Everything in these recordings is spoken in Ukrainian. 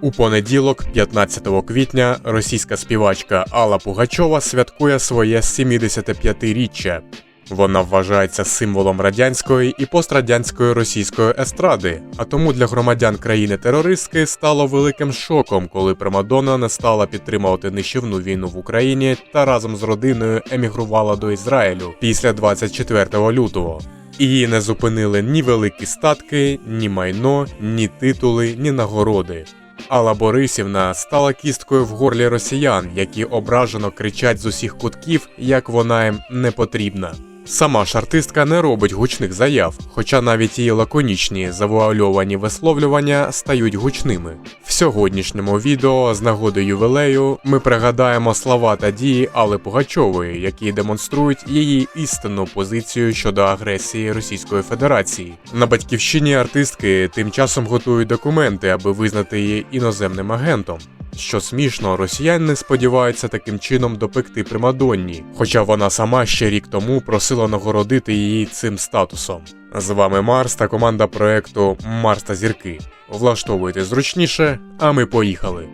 У понеділок, 15 квітня, російська співачка Алла Пугачова святкує своє 75-річчя. Вона вважається символом радянської і пострадянської російської естради, а тому для громадян країни-терористки стало великим шоком, коли Примадонна не стала підтримувати нищівну війну в Україні та разом з родиною емігрувала до Ізраїлю після 24 лютого. Її не зупинили ні великі статки, ні майно, ні титули, ні нагороди. Алла Борисівна стала кісткою в горлі росіян, які ображено кричать з усіх кутків, як вона їм не потрібна. Сама ж артистка не робить гучних заяв, хоча навіть її лаконічні завуальовані висловлювання стають гучними. В сьогоднішньому відео з нагоди ювілею ми пригадаємо слова та дії Алли Пугачової, які демонструють її істинну позицію щодо агресії Російської Федерації. На батьківщині артистки тим часом готують документи, аби визнати її іноземним агентом. Що смішно, росіяни сподіваються таким чином допекти Примадонні, хоча вона сама ще рік тому просила нагородити її цим статусом. З вами Марс та команда проекту Марс та зірки. Влаштовуйте зручніше, а ми поїхали.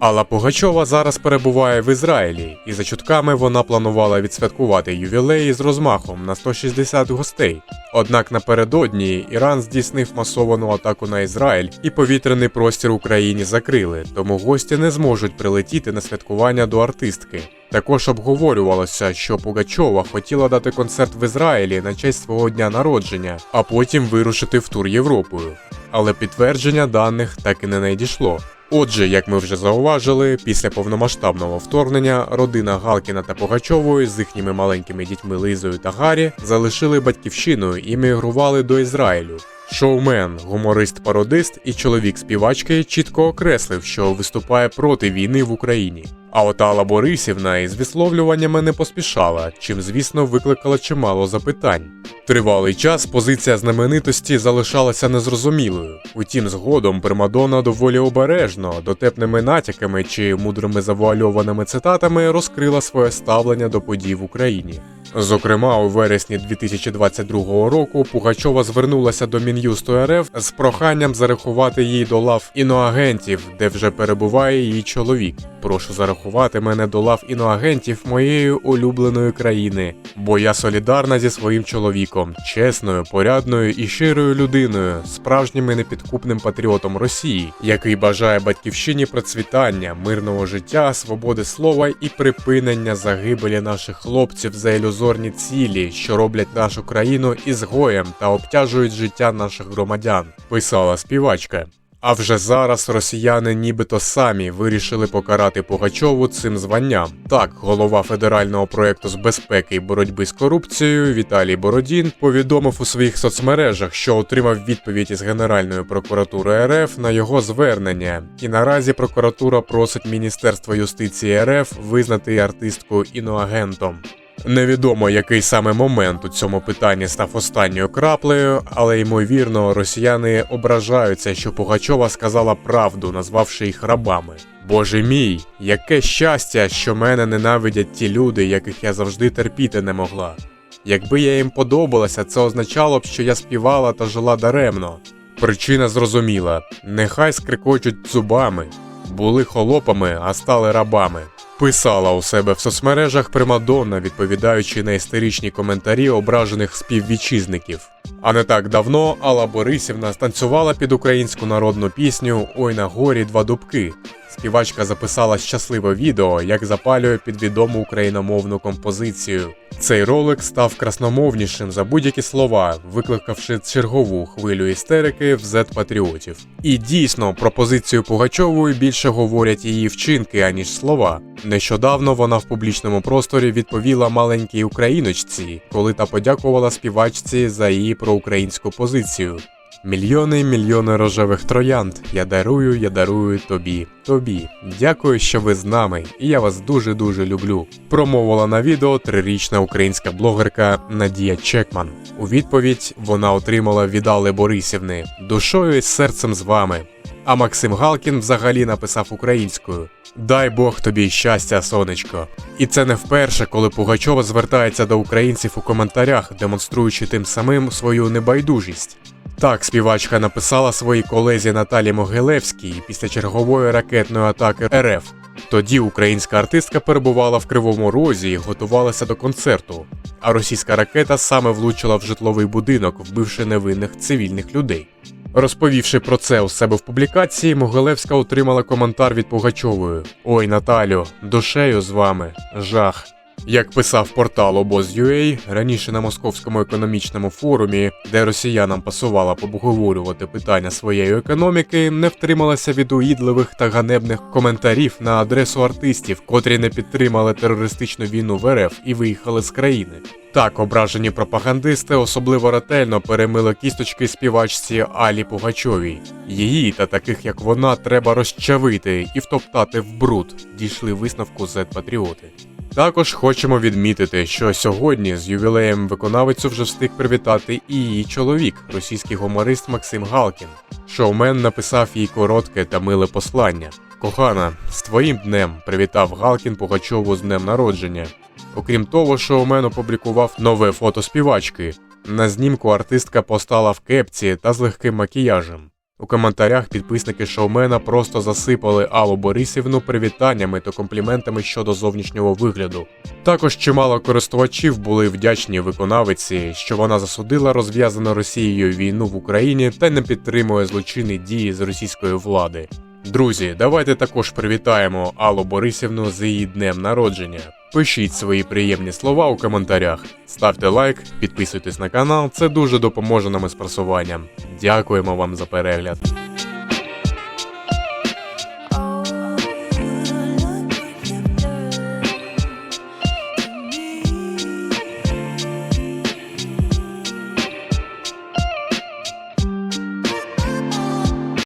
Алла Пугачова зараз перебуває в Ізраїлі, і за чутками вона планувала відсвяткувати ювілей з розмахом на 160 гостей. Однак напередодні Іран здійснив масовану атаку на Ізраїль і повітряний простір Україні закрили, тому гості не зможуть прилетіти на святкування до артистки. Також обговорювалося, що Пугачова хотіла дати концерт в Ізраїлі на честь свого дня народження, а потім вирушити в тур Європою. Але підтвердження даних так і не надійшло. Отже, як ми вже зауважили, після повномасштабного вторгнення родина Галкіна та Пугачової з їхніми маленькими дітьми Лизою та Гаррі залишили батьківщину і мігрували до Ізраїлю. Шоумен, гуморист-пародист і чоловік співачки чітко окреслив, що виступає проти війни в Україні. А от Алла Борисівна із висловлюваннями не поспішала, чим, звісно, викликала чимало запитань. Тривалий час позиція знаменитості залишалася незрозумілою. Утім, згодом Примадонна доволі обережно, дотепними натяками чи мудрими завуальованими цитатами розкрила своє ставлення до подій в Україні. Зокрема, у вересні 2022 року Пугачова звернулася до Мін'юсту РФ з проханням зарахувати її до лав іноагентів, де вже перебуває її чоловік. Прошу зарахувати мене до лав іноагентів моєї улюбленої країни, бо я солідарна зі своїм чоловіком, чесною, порядною і щирою людиною, справжнім і непідкупним патріотом Росії, який бажає батьківщині процвітання, мирного життя, свободи слова і припинення загибелі наших хлопців за ілюзорні цілі, що роблять нашу країну ізгоєм та обтяжують життя наших громадян, писала співачка. А вже зараз росіяни нібито самі вирішили покарати Пугачову цим званням. Так, голова федерального проєкту з безпеки і боротьби з корупцією Віталій Бородін повідомив у своїх соцмережах, що отримав відповідь із Генеральної прокуратури РФ на його звернення. І наразі прокуратура просить Міністерство юстиції РФ визнати артистку іноагентом. Невідомо, який саме момент у цьому питанні став останньою краплею, але ймовірно, росіяни ображаються, що Пугачова сказала правду, назвавши їх рабами. Боже мій, яке щастя, що мене ненавидять ті люди, яких я завжди терпіти не могла. Якби я їм подобалася, це означало б, що я співала та жила даремно. Причина зрозуміла: нехай скрикочуть зубами, були холопами, а стали рабами. Писала у себе в соцмережах Примадонна, відповідаючи на істеричні коментарі ображених співвітчизників. А не так давно Алла Борисівна станцювала під українську народну пісню Ой на горі два дубки. Співачка записала щасливе відео, як запалює під відому україномовну композицію. Цей ролик став красномовнішим за будь-які слова, викликавши чергову хвилю істерики в зет-патріотів. І дійсно, про позицію Пугачової більше говорять її вчинки, аніж слова. Нещодавно вона в публічному просторі відповіла маленькій україночці, коли та подякувала співачці за її проукраїнську позицію. Мільйони і мільйони рожевих троянд. Я дарую, я дарую тобі. Тобі. Дякую, що ви з нами, і я вас дуже дуже люблю. Промовила на відео трирічна українська блогерка Надія Чекман. У відповідь вона отримала від Алли Борисівни душою і серцем з вами. А Максим Галкін взагалі написав українською: Дай Бог тобі щастя, сонечко. І це не вперше, коли Пугачова звертається до українців у коментарях, демонструючи тим самим свою небайдужість. Так, співачка написала своїй колезі Наталі Могилевській після чергової ракетної атаки РФ. Тоді українська артистка перебувала в Кривому Розі і готувалася до концерту, а російська ракета саме влучила в житловий будинок, вбивши невинних цивільних людей. Розповівши про це у себе в публікації, Могилевська отримала коментар від Пугачової: Ой, Наталю, душею з вами, жах. Як писав портал Обоз.ua, раніше на московському економічному форумі, де росіянам пасувало побуговорювати питання своєї економіки, не втрималася від уїдливих та ганебних коментарів на адресу артистів, котрі не підтримали терористичну війну в РФ і виїхали з країни. Так, ображені пропагандисти особливо ретельно перемили кісточки співачці Алі Пугачовій. Її та таких як вона треба розчавити і втоптати в бруд. Дійшли висновку Z-патріоти. Також хочемо відмітити, що сьогодні з ювілеєм виконавицю вже встиг привітати і її чоловік, російський гуморист Максим Галкін. Шоумен написав їй коротке та миле послання. Кохана, з твоїм днем привітав Галкін Пугачову з днем народження. Окрім того, шоумен опублікував нове фото співачки. На знімку артистка постала в кепці та з легким макіяжем. У коментарях підписники шоумена просто засипали Аллу Борисівну привітаннями та компліментами щодо зовнішнього вигляду. Також чимало користувачів були вдячні виконавиці, що вона засудила розв'язану Росією війну в Україні та не підтримує злочинні дії з російської влади. Друзі, давайте також привітаємо Аллу Борисівну з її днем народження. Пишіть свої приємні слова у коментарях, ставте лайк, підписуйтесь на канал, це дуже допоможе нам із просуванням. Дякуємо вам за перегляд.